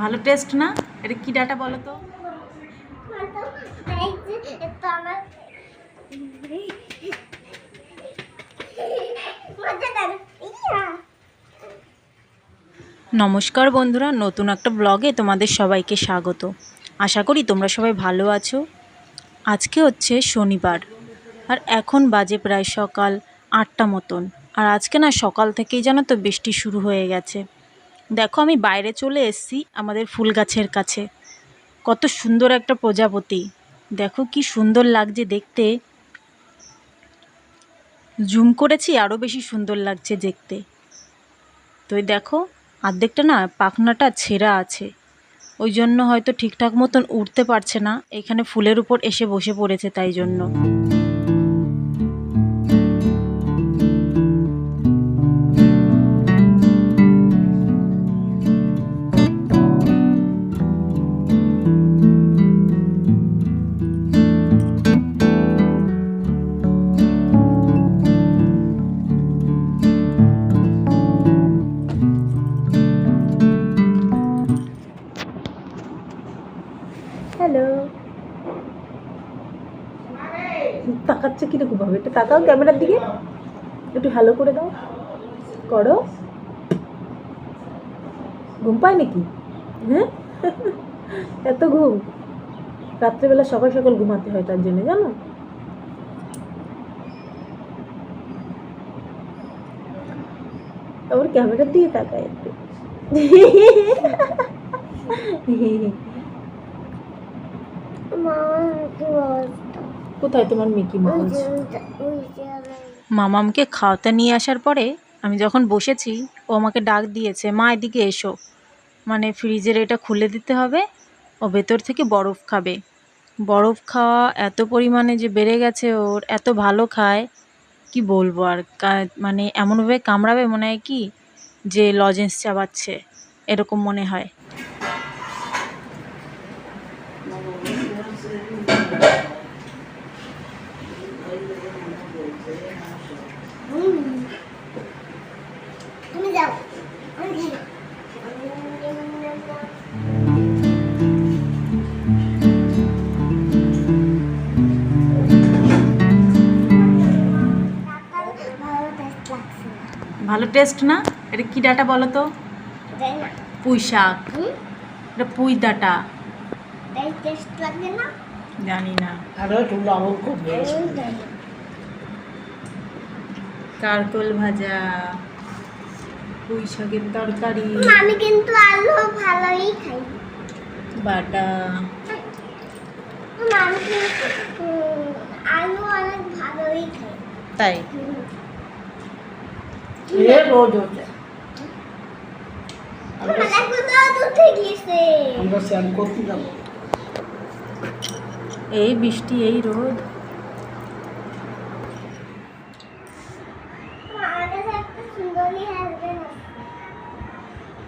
ভালো টেস্ট না? এটা কি ডাটা বলো তো? নমস্কার বন্ধুরা, নতুন একটা ব্লগে তোমাদের সবাইকে স্বাগত। আশা করি তোমরা সবাই ভালো আছো। আজকে হচ্ছে শনিবার, আর এখন বাজে প্রায় সকাল আটটা মতন। আর আজকে না সকাল থেকেই জানো তো বৃষ্টি শুরু হয়ে গেছে। দেখো আমি বাইরে চলে এসেছি আমাদের ফুল গাছের কাছে। কত সুন্দর একটা প্রজাপতি। দেখো কি সুন্দর লাগছে দেখতে। জুম করেছি আরও বেশি সুন্দর লাগছে দেখতে। তো দেখো অর্ধেকটা না পাখনাটা ছেঁড়া আছে। ওই জন্য হয়তো ঠিকঠাক মতন উঠতে পারছে না। এখানে ফুলের উপর এসে বসে পড়েছে তাই জন্য। ভাবে একটু তাকাও ক্যামেরার দিকে। একটু ভালো করে দাও। করো। ঘুম পায় নাকি? হ্যাঁ? এত ঘুম। রাত্রেবেলা সকাল সকাল ঘুমাতে হয় তার জন্য, জানো? আবার ক্যামেরার দিকে তাকায় একটু। মা কোথায় তোমার মিকি মাউস মামামকে খাওয়াতে নিয়ে আসার পরে আমি যখন বসেছি, ও আমাকে ডাক দিয়েছে, মা, এদিকে এসো। মানে ফ্রিজের এটা খুলে দিতে হবে, ও ভেতর থেকে বরফ খাবে। বরফ খাওয়া এত পরিমাণে যে বেড়ে গেছে, ওর এত ভালো খায়, কি বলব আর? মানে এমনভাবে কামড়াবে মনে হয় কি? যে লজেন্স চাবাচ্ছে, এরকম মনে হয়। তুমি যাও আমি ভালো টেস্ট না? এটা কি ডাটা বলো তো? পুঁই শাক এটা পুঁই ডাটা। জানি না। আরও একটু লবণ খুব। কারকল ভাজা পুঁই শাকের তরকারি আমি কিন্তু আলু ভালোই খাই। বাটা। আমি আলু অনেক ভালোই খাই। তাই? এ রোজ এই বৃষ্টি এই রোদ আমার কাছে একটা সুন্দরী হাসবেন্ড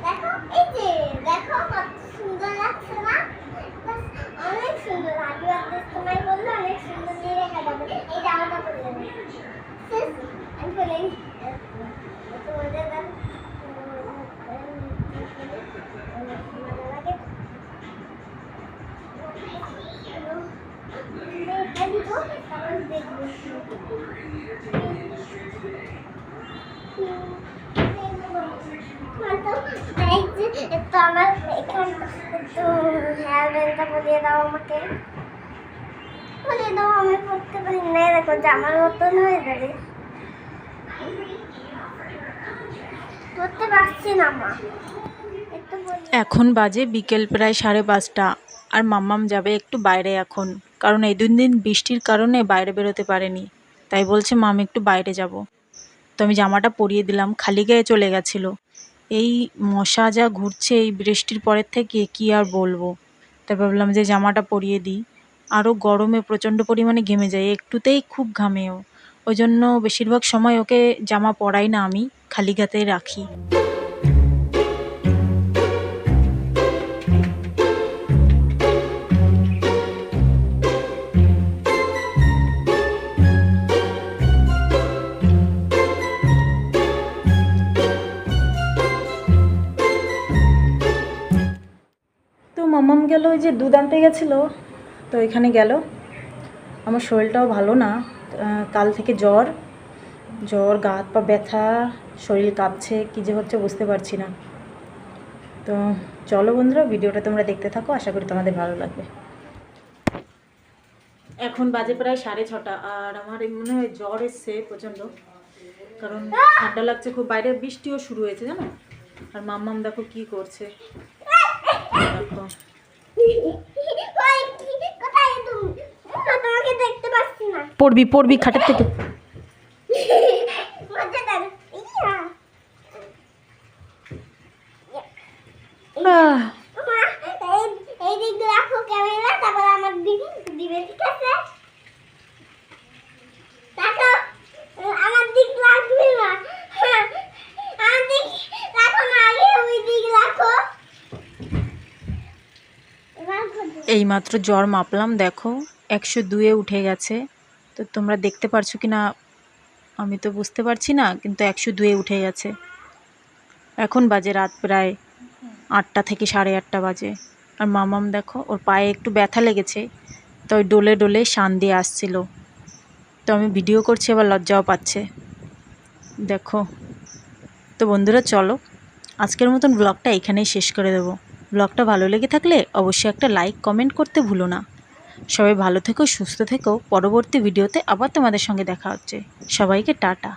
দেখো এই যে দেখো কত সুন্দর লাগছে না বাস, অনেক সুন্দর আগে একটা সময় বলল অনেক সুন্দর নিয়ে রেখা যাবে এই জামাটা পরে যাবে শেষ, আমি বলে তোমাদের দেখো মজা লাগে এখন বাজে বিকেল প্রায় সাড়ে পাঁচটা আর মাম্মাম যাবে একটু বাইরে এখন। কারণ এই দুই দিন বৃষ্টির কারণে বাইরে বেরোতে পারেনি। তাই বলছে মাম একটু বাইরে যাব। তো আমি জামাটা পরিয়ে দিলাম, খালি গায়ে চলে গেছিল। এই মশা যা ঘুরছে এই বৃষ্টির পরের থেকে কি আর বলব? তাই ভাবলাম যে জামাটা পরিয়ে দিই। আরও গরমে প্রচণ্ড পরিমাণে ঘেমে যায়, একটুতেই খুব ঘামেও। ওই জন্য বেশিরভাগ সময় ওকে জামা পরাই না আমি, খালি গাতেই রাখি। মাম্মাম গেল, ওই যে দুধ আনতে গেছিল, তো এখানে গেল। আমার শরীরটাও ভালো না কাল থেকে জ্বর জ্বর, গা হাত পা ব্যথা, শরীর কাঁপছে, কী যে হচ্ছে বুঝতে পারছি না। তো চলো বন্ধুরা, ভিডিওটা তোমরা দেখতে থাকো, আশা করি তোমাদের ভালো লাগবে। এখন বাজে প্রায় সাড়ে ছটা, আর আমার মনে হয় জ্বর এসছে প্রচণ্ড, কারণ ঠান্ডা লাগছে, খুব বাইরে বৃষ্টিও শুরু হয়েছে, জানো? আর মাম্মাম দেখো কি করছে। পড়বি পড়বি খাটের থেকে মজা দাও ইয়া আহ, মা এই এই দিক রাখো ক্যামেরা তারপর আমার দিক দিবে ঠিক আছে দেখো আমার দিক লাগবে না হ্যাঁ, আমার দিক রাখো না আগে ওই দিক রাখো রাখো দিক। এইমাত্র জ্বর মাপলাম, দেখো, একশো দুয়ে উঠে গেছে। তো তোমরা দেখতে পারছ কি না আমি তো বুঝতে পারছি না, কিন্তু একশো দুয়ে উঠে গেছে। এখন বাজে রাত প্রায় আটটা থেকে সাড়ে আটটা বাজে। আর মামাম দেখো, ওর পায়ে একটু ব্যথা লেগেছে, তো ওই ডোলে ডোলে শান দিয়ে আসছিল। তো আমি ভিডিও করছি, আবার লজ্জাও পাচ্ছে। দেখো। তো বন্ধুরা, চলো, আজকের মতন ব্লগটা এখানেই শেষ করে দেবো। ব্লগটা ভালো লেগে থাকলে অবশ্যই একটা লাইক, কমেন্ট করতে ভুলো না। সবাই ভালো থেকো, সুস্থ থেকো। পরবর্তী ভিডিওতে আবার তোমাদের সঙ্গে দেখা হচ্ছে। সবাইকে টাটা।